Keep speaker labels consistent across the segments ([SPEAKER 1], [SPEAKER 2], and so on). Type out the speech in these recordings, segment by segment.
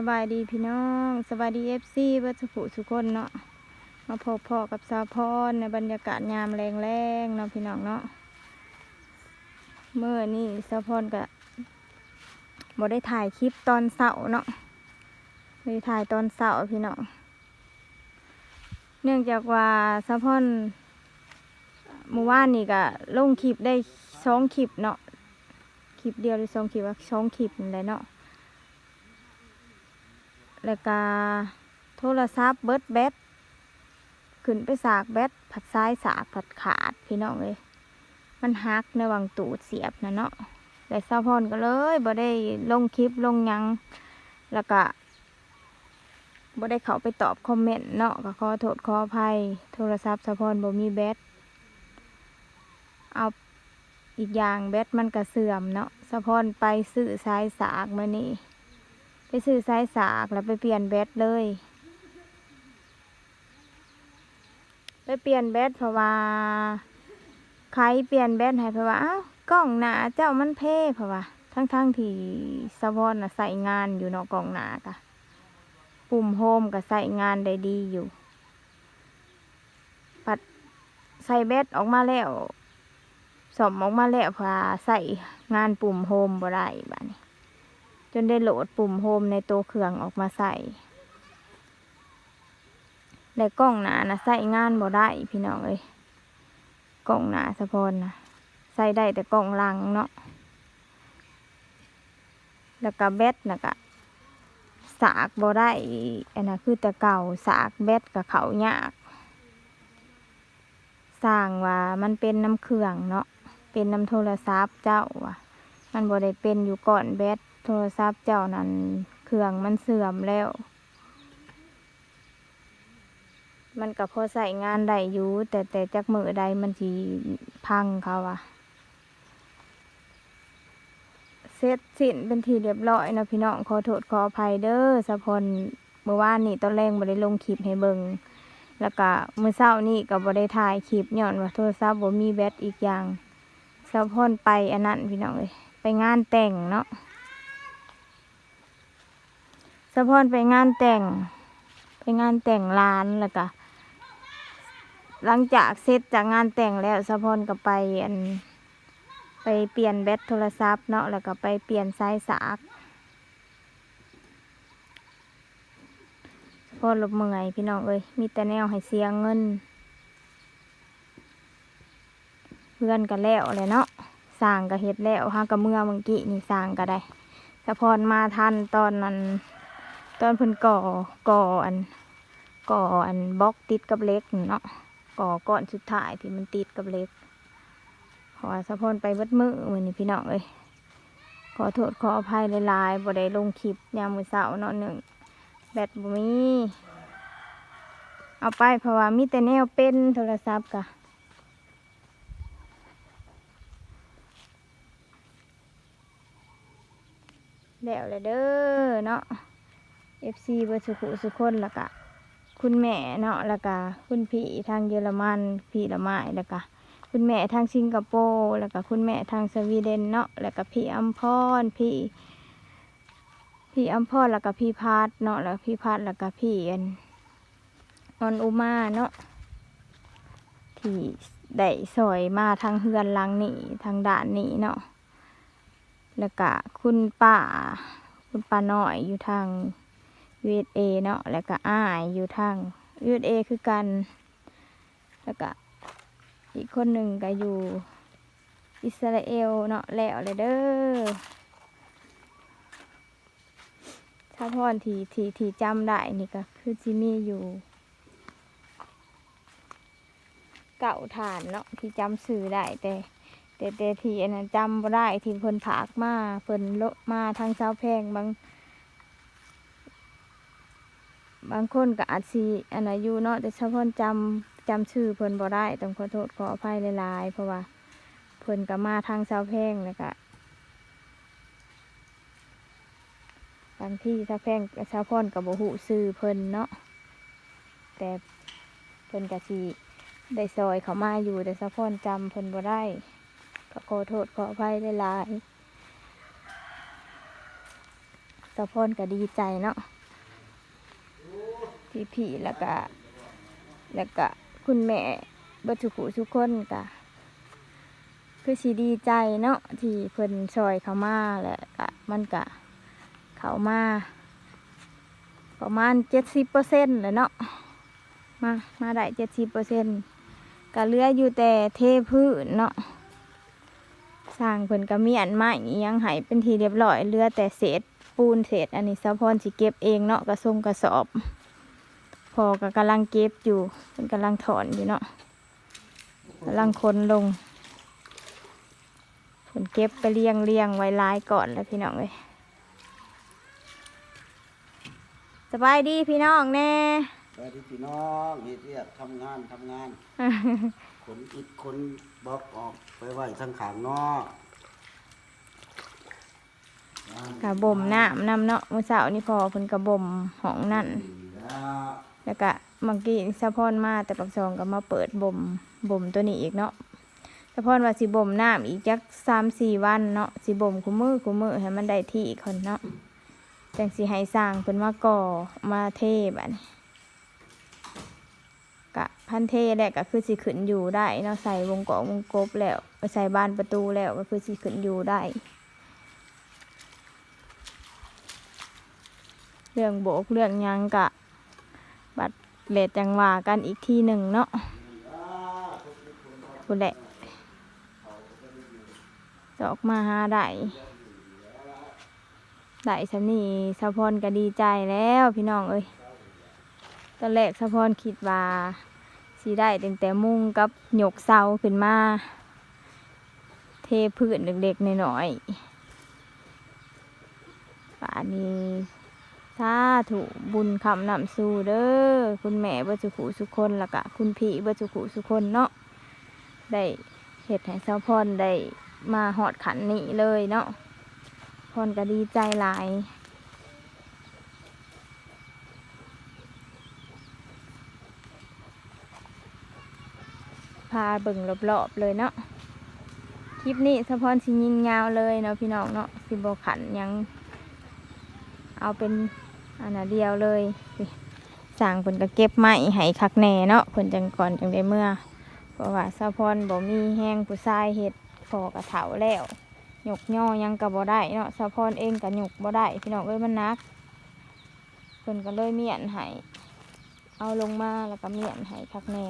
[SPEAKER 1] สบายดีพี่น้องสบายดีเอฟซีเบิร์ดสุขุสุคนเนาะมาพบพอกับสาวพรในบรรยากาศยามแรงๆเนาะพี่น้องเนาะเมื่อนี่สาวพรก็บ่ได้ถ่ายคลิปตอนเสาร์เนาะไม่ได้ถ่ายตอนเสาร์พี่น้องเนื่องจากว่าสาวพรเมื่อวานนี่ก็ลงคลิปได้สองคลิปเนาะคลิปเดียวหรือสองคลิปว่าสองคลิปนั่นแหละเนาะ แล้วก็โทรศัพท์เบิดแบตขึ้นไปสากแบตผัดซ้ายสากผัดขาดพี่น้องเลยมันหักในวังตูดเสียบนะเนาะแต่ซาพอนก็เลยบ่ได้ลงคลิปลงยังแล้วก็บ่ได้เขาไปตอบคอมเมนต์เนาะก็ขอโทษขออภัย โทรศัพท์ซาพอนบ่มีแบตเอาอีกอย่างแบตมันก็เสื่อมเนาะซาพอนไปซื้อสายสากมานี่ ซื้อสายสากแล้วไปเปลี่ยนแบตเลย ไปเปลี่ยนแบตเพราะว่าใครเปลี่ยนแบตให้เพราะว่าอ้าวกล้องหนาเจ้ามันเพ่เพราะว่าทั้งๆทที่สะพอนะใส่งานอยู่เนาะกล้องหนากะปุ่มโฮมก็ใส่งานได้ดีอยู่ ปัดใส่แบตออกมาแล้วสมออกมาแล้วพาใส่งานปุ่มโฮมบ่ได้บ้านี้ จนได้โหลดปุ่มโฮมในตัวเครื่องออกมาใส่แต่กล้องหนานะใส่งานบ่ได้พี่น้องเอ้ยกล้องหนาสะพอนนะใส่ได้แต่กล้องหลังเนาะแล้วก็แบตนะก็สากบ่ได้อันนั้นคือแต่เก่าสากแบตกับเขายากสร้างว่ามันเป็นน้ำเครื่องเนาะเป็นน้ำโทรศัพท์เจ้าว่ะมันบ่ได้เป็นอยู่ก่อนแบต โทรศัพท์เจ้านั้นเครื่องมันเสื่อมแล้ว มันก็พอใส่งานได้อยู่แต่แต่จักมือใดมันสีพังเขาอะเสร็จสิ้นเป็นทีเรียบร้อยนะพี่น้องขอโทษขออภัยเด้อสะพนเมื่อวานนี่ตอนแรกบ่ได้ลงคลิปให้เบิงแล้วก็มื้อเช้านี่ก็บ่ได้ถ่ายคลิปย้อนว่าโทรศัพท์บ่มีแบตอีกอย่างสะพนไปอันนั้นพี่น้องเอ้ยไปงานแต่งเนาะ สะพอนไปงานแต่ง ไปงานแต่งร้านแล้วก็หลังจากเสร็จจากงานแต่งแล้วสะพอนก็ไปอันไปเปลี่ยนแบตโทรศัพท์เนาะแล้วก็ไปเปลี่ยนสายสากสะพอนหลบเมื่อยพี่น้องเอ้ยมีแต่แนวให้เสียเงิน เพื่อนก็แล้วเลยเนาะสร้างก็เฮ็ดแล้วฮะก็เมื่อเมื่อกี้นี่สร้างก็ได้สะพอนมาทันตอนนั้น ตอนเพิ่นก่อก่ออันก่ออันบล็อกติดกับเล็กเนาะก่อก้อนสุดท้ายที่มันติดกับเล็ก ขอสะพนไปเบิดมือเหมือนี่พี่น้องเอ้ยขอโทษขออภัยหลายๆบ่ได้ลงคลิปยามมื้อเช้าเนาะหนึ่งแบตบ่มีเอาไปเพราะว่ามีแต่แนวเป็นโทรศัพท์กะแล้วเลยเด้อเนาะ FC เบอร์สุขุสุคนแล้วก็คุณแม่เนาะแล้วก็คุณพี่ทางเยอรมันพี่ละไม้แล้วก็คุณแม่ทางสิงคโปร์แล้วก็คุณแม่ทางสวีเดนเนาะแล้วก็พี่อัมพรพี่พี่อัมพรแล้วก็พี่พาดเนาะแล้วพี่พาดแล้วก็พี่อันออนอุมาเนาะที่ได้สอยมาทางเฮือนลังนี้ทางด่านนี้เนาะแล้วก็คุณป้าคุณป้าน้อยอยู่ทาง USA เนาะแล้วก็อ้ายอยู่ทาง USA คือกัน แล้วก็อีกคนหนึ่งก็อยู่อิสราเอลเนาะแล้วเลยเด้อถ้าพอนที่ที่ที่จำได้นี่ก็คือจิมีอยู่ เก่าฐานเนาะที่จำสื่อได้แต่แต่แต่ที่อันนั้นจำบ่ได้ที่เพิ่นผากมาเพิ่นโลมาทางเช้าวแพงบาง บางคนก็อาจสิอันอายุเนาะแต่เฉพาะจำจำชื่อเพิ่นบ่ได้ต้องขอโทษขออภัยหลายๆเพราะว่าเพิ่นก็มาทางเช้าวแพงแล้วก็บางที่เช้าวแพงเช้าพอนกับบ่ฮู้ชื่อเพิ่นเนาะแต่เพิ่นก็สิได้ซอยเขามาอยู่แต่เช้าพอนจำเพิ่นบ่ได้ก็ขอโทษขออภัยหลายๆสะพอนก็ดีใจเนาะ พี่ๆแล้วก็แล้วก็คุณแม่บัตุขุทุกคนก็คือสีดีใจเนาะที่เพิ่นซอยเขามาแหละก็มันก็เขามาประมาณเจ็ดสิบเปอร์เซ็นต์เลยเนาะมามาได้เจ็ดสิบเปอร์เซ็นต์ก็เลืออยู่แต่เทพื้นเนาะสร้างเพิ่นกะเมียนไม้ยังหายเป็นทีเรียบร้อยเลือแต่เศษปูนเศษอันนี้สะพรสิเก็บเองเนาะกระทรงกระสอบ พอก็กำลังเก็บอยู่เพิ่นกำลังถอนอยู่เนาะกำลังคนลงเพิ่นเก็บไปเลี้ยงเลี้ยงไว้หลายก่อนแล้วพี่น้องเลยสบายดีพี่น้องแน่
[SPEAKER 2] สวัสดีพี่น้องเฮ็ดเรียกทำงานทำงานขนอิดขนบล็อกออกไปไว้ทางขางนอก
[SPEAKER 1] กะบ่มน้ำน้ำเนาะมื้อเช้านี่พอเพิ่นกะบ่มห้องนั่น
[SPEAKER 2] แล้ว
[SPEAKER 1] ก็เมื่อกี้สะพอนมาแต่ปักซองก็มาเปิดบ่มบ่มตัวนี้อีกเนาะสะพอนว่าสิบ่มน้ำอีกจักสามสี่วันเนาะสิบ่มคุมือคุมือให้มันได้ที่อีกคนเนาะจังสิให้สร้างเพิ่นมาก่อมาเทบันกะพันเทแหละก็คือสิขึ้นอยู่ได้เนาะใส่วงกบวงกบแล้วใส่บานประตูแล้วก็คือสิขึ้นอยู่ได้ เรื่องโบกเรื่องยังกะบัด เลดจังว่ากันอีกทีหนึ่งเนาะคุณแหละจะออกมาหาได้ได้สำนี่สะพรก็ดีใจแล้วพี่น้องเอ้ยตอนแรกสะพรคิดว่าสีได้ตั้งแต่มุงกับหยกเสาขึ้นมา เทพื้นเล็กๆหน่อยๆป่านนี้ สาธุบุญคำนำสู่เด้อคุณแม่เบิดสุขุสุคนล้วก็คุณพี่เบิดสุขุสุคนเนาะได้เห็ดให้เจ้าพรได้มาหอดขันนี้เลยเนาะพรก็ดีใจหลายพาเบิ่งรอบๆเลยเนาะคลิปนี้สะพรสิยิงยาวเลยเนาะพี่น้องเนาะสิบขันยังเอาเป็น อันน่ะเดียวเลยนี่งเพิ่นก็เก็บไม้ให้คักแน่เนาะเพิ่นจังก่อนจังได้เมื่อ เพราะว่าสะพรบ่มีแห้งผู้ชายเฮ็ดพอกระเถาแล้วหยกย่อยังก็บ่ได้เนาะสะพรเองก็หยกบ่ได้พี่น้องเอ้ยมันนักเพิ่นก็เลยเมียนให้เอาลงมาแล้วก็เมียนให้คักแน่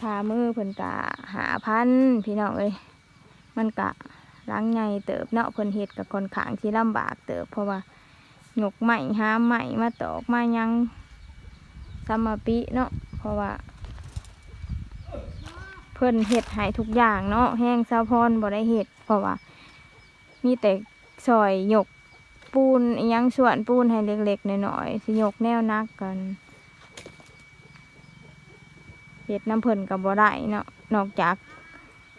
[SPEAKER 1] พามือเพิ่นกะหาพันพี่น้องเอ้ยมันกะ ล้างไงเติบเนาะเพิ่นเฮ็ดกับคนขางที่ลำบากเติบ เพราะว่าหยกใหม่หาใหม่มาตอกมายังสมาปิเนาะเพราะว่า เพิ่นเฮ็ดให้ทุกอย่างเนาะแห้งซาพรบ่ได้เฮ็ดเพราะว่า มีแต่ซอยหยกปูนยังส่วนปูนให้เล็กๆหน้อยๆสิหยกแนวนักกันเฮ็ดน้ำเพิ่นก็บ่ได้เนาะนอกจาก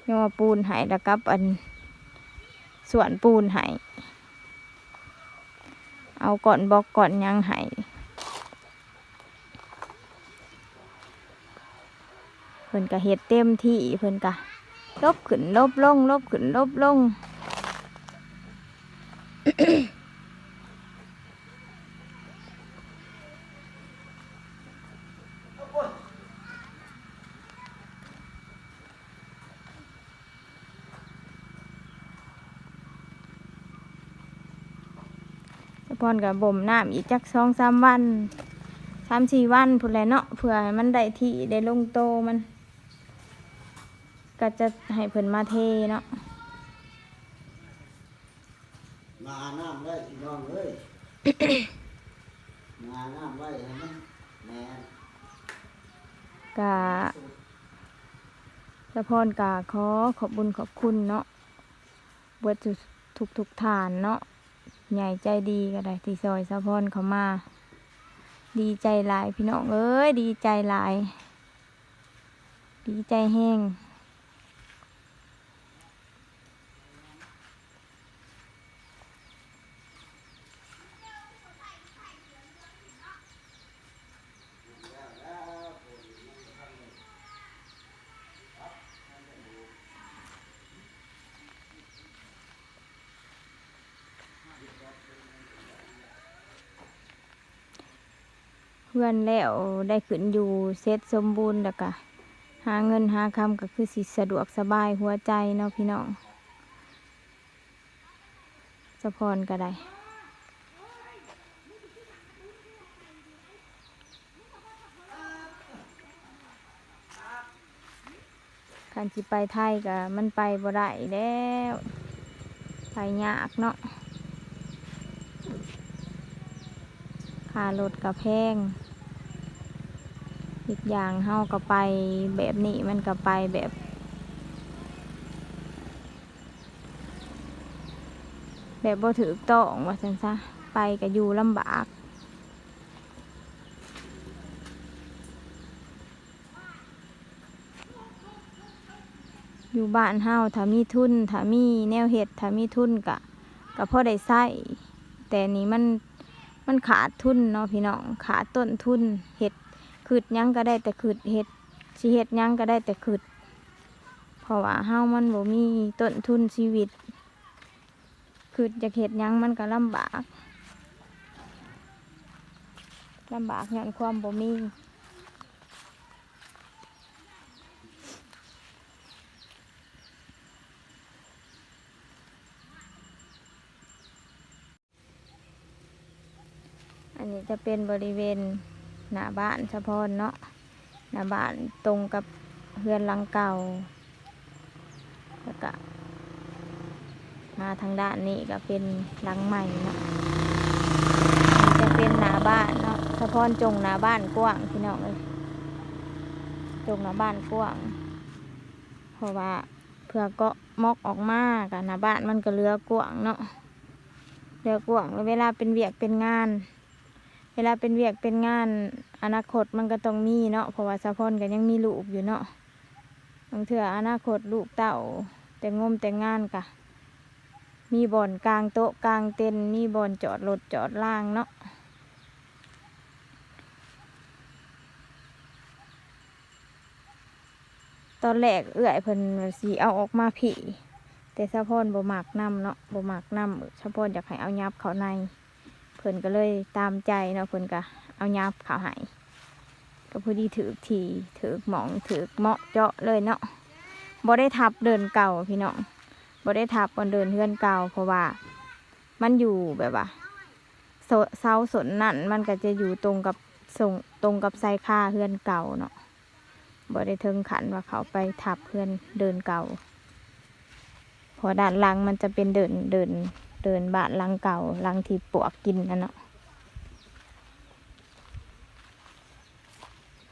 [SPEAKER 1] ยอปูนให้แล้วกับอัน ส่วนปูนให้เอาก่อนบอกก่อนยังให้เพิ่นก็เฮ็ดเต็มที่เพิ่นก็ลบขึ้นลบลงลบขึ้นลบลง พอนกับบ่มน้ำอีกจักสองสามวันสามสี่วันพุ่นแหละเนาะเพื่อให้มันได้ที่ได้ลงโตมัน ก็จะให้เพิ่นมาเทเนาะ
[SPEAKER 2] มาน้ำไว้พี่น้องเอ้ย มาน้ำไว้ให้มันแม่น
[SPEAKER 1] กะสะพอนกะขอขอบบุญขอบคุณเนาะเบิดทุกทุกๆฐานเนาะ ใหญ่ใจดีก็ได้ที่ซอยสะพอนเขามา ดีใจหลายพี่น้องเอ้ยดีใจหลาย ดีใจแห้ง เพื่อนแล้วได้ขึ้นอยู่เซตสมบูรณ์แล้วก็หาเงินหาคำก็คือสิสะดวกสบายหัวใจเนาะพี่น้องสะพรก็ได้คันสิไปไทยก็มันไปบ่ได้แล้วไปยากเนาะ ค่ารถก็แพงอีกอย่างเฮาก็ไปแบบนี้มันก็ไปแบบแบบบ่ถือต้องว่าซั่นซะไปก็อยู่ลำบากอยู่บ้านเฮาถ้ามีทุนถ้ามีแนวเห็ดถ้ามีทุนกะก็พอได้ใช้แต่นี้มัน มันขาดทุนเนาะพี่น้องขาดต้นทุนเห็ดขืดยังก็ได้แต่ขืดเห็ดสิเห็ดยังก็ได้แต่ขืดเพราะว่าเฮามันบ่มีต้นทุนชีวิตขืดจากเห็ดยังมันก็ลำบากลำบากย้อนความบ่มี จะเป็นบริเวณหน้าบ้านเฉพาะเนาะหน้าบ้านตรงกับเฮือนหลังเก่าแล้วก็มาทางด้านนี้ก็เป็นหลังใหม่เนาะจะเป็นหน้าบ้านเนาะเฉพาะจงหน้าบ้านกว้างพี่น้องเลยจงหน้าบ้านกว้างเพราะว่าเพื่อก็มอกออกมากับหน้าบ้านมันก็เลือกว้างเนาะเลือกว้างแล้วเวลาเป็นเวียกเป็นงาน วลาเป็นเวียกเป็นงานอนาคตมันก็ต้องมีเนาะเพราะว่าสะพอนก็ยังมีลูกอยู่เนาะบางเถื่ออนาคตลูกเต่าแต่งมแต่งงานกะ มีบ่อนกลางโต๊ะกลางเต็นมีบ่อนจอดรถจอดล่างเนาะตอนแรกเอื้อยเพิ่นสีเอาออกมาผีแต่สะพอนบ่มักน้ำเนาะบ่มักน้ำสะพอนอยากให้เอายับเขาใน เพิ่นก็เลยตามใจเนาะเพิ่นก็เอายับเขาให้ก็พอดีถือทีถือหมองถือเหมาะเจาะเลยเนาะบ่ได้ทับเดินเก่าพี่น้องบ่ได้ทับบนเดินเฮือนเก่าเพราะว่ามันอยู่แบบว่าเสาสนนั่นมันก็จะอยู่ตรงกับส่งตรงกับไซค่าเฮือนเก่าเนาะบ่ได้ถึงขันว่าเขาไปทับเฮือนเดินเก่าเพอด้านหลังมันจะเป็นเดินเดิน เดินบ้านหลังเก่าหลังที่ปวกกินนั่นเนาะ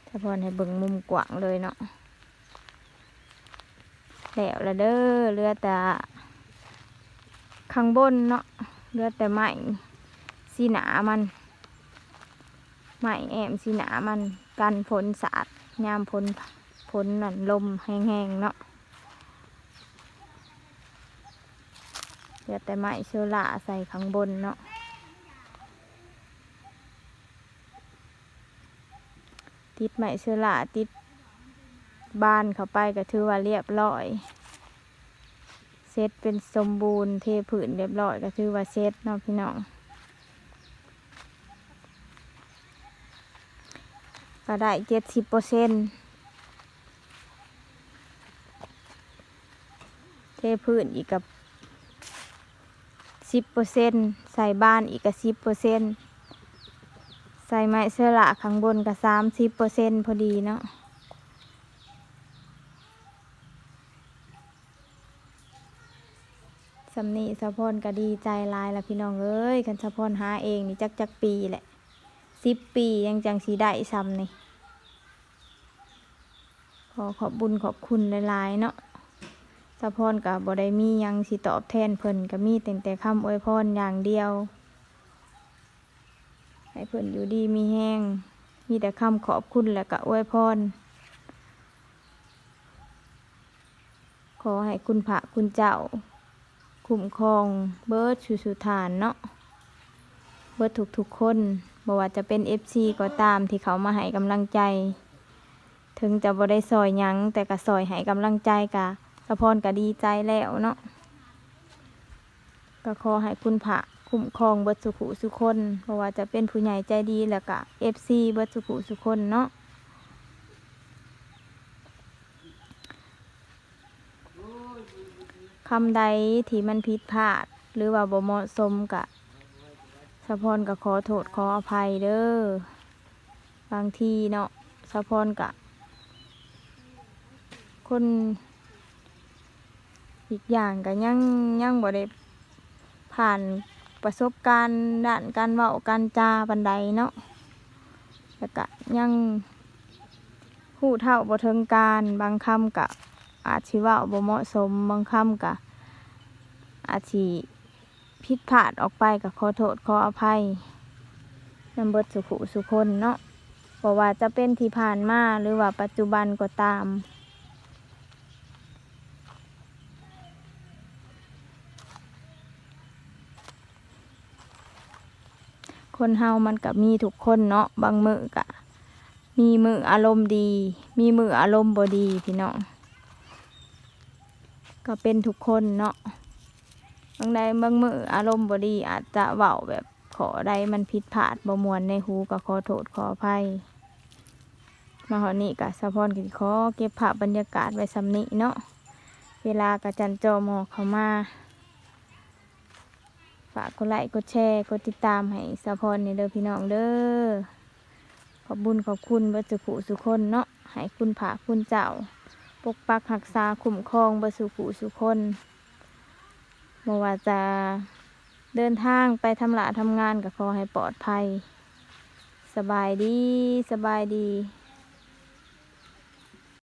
[SPEAKER 1] ถ้าพอนให้เบิ่งมุมกว้างเลยเนาะแล้วละเด้อเรือแต่ข้างบนเนาะเรือแต่ไม้สีหนามันไม้แอมสีหนามันกันฝนสาดยามฝนฝนนั่นลมแห้งๆเนาะ เหลือแต่ไม้เชอร่าใส่ข้างบนเนาะติดไม้เชอร่าติดบานเข้าไปก็ถือว่าเรียบร้อยเซตเป็นสมบูรณ์เทผืนเรียบร้อยก็ถือว่าเซตเนาะพี่น้องก็ได้เจ็ดสิบเปอร์เซ็นเทพื้นอีกกับ สิบเปอร์เซ็นใส่บ้านอีกกับสิบเปอร์เซ็นใส่ไม้เสื้อละข้างบนกับสามสิบเปอร์เซ็นพอดีเนาะสำนีสะพอนก็ดีใจลายละพี่น้องเอ้ยคันสะพอนหาเองนี่จักจักปีแหละสิบปียังจังสีได้ซ้ำนี่ขอขอบบุญขอบคุณหลายๆเนาะ สะพรกับบได้มียังสิตอบแทนเพิ่นก็มีแต่แต่คำอวยพรอย่างเดียว ให้เพิ่นอยู่ดีมีแห้ง มีแต่คำขอบคุณและก็อวยพร ขอให้คุณพระคุณเจ้า คุ้มครองเบิร์ดสุสุฐานเนาะ เบิร์ดทุกๆคนบ่ว่าจะเป็นเอฟซีก็ตามที่เขามาให้กำลังใจ ถึงจะบ่ได้ซอยยังแต่ก็ซอยให้กำลังใจกะ สะพรก็ดีใจแล้วเนาะก็ขอให้คุณพระคุ้มครองเบิดสุขุสุคนเพราะว่าจะเป็นผู้ใหญ่ใจดีแล้วก็เอฟซีเบิดสุขุสุคนเนาะคำใดที่มันผิดพลาด หรือว่าบ่เหมาะสมกะสะพรก็ขอโทษขออภัยเด้อบางทีเนาะสะพรกะ คน อีกอย่างก็ยังยังบ่ได้ผ่านประสบการณ์ด้านการเว้าการจาบันไดเนาะแล้วก็ยังพูดเท่าบ่ถึงการบางคำกะอาจสิเว้าบ่เหมาะสมบางคำกะอาจสิผิดพลาดออกไปก็ขอโทษขออภัยนำเบิดสุขุสุคนเนาะเพราะว่าจะเป็นที่ผ่านมาหรือว่าปัจจุบันก็ตาม คนเฮามันกับมีทุกคนเนาะบางมือกะ มีมืออารมณ์ดี มีมืออารมณ์บดีพี่น้องก็เป็นทุกคนเนาะบางใดบางมืออารมณ์บดีอาจจะเว้าแบบขอใดมันผิดพลาดบ่มวนในหูก็ขอโทษขออภัยมาหอนี้กะสะพอนกินขอเก็บภาพบรรยากาศไว้สำนิเนาะเวลากระจันจอมอเข้ามาากกดไลค์กดแชร์กดติดตามให้สะพรในเด้อพี่น้องเด้อขอบบุญขอบคุณเบัจุขุสุคนเนาะให้คุณผาคุณเจ้า ปกปักรักษาคุ้มครองเบัสุขุสุคนบ่ว่าจะเดินทางไปทำละทำงานก็ขอให้ปลอดภัย สบายดีสบายดี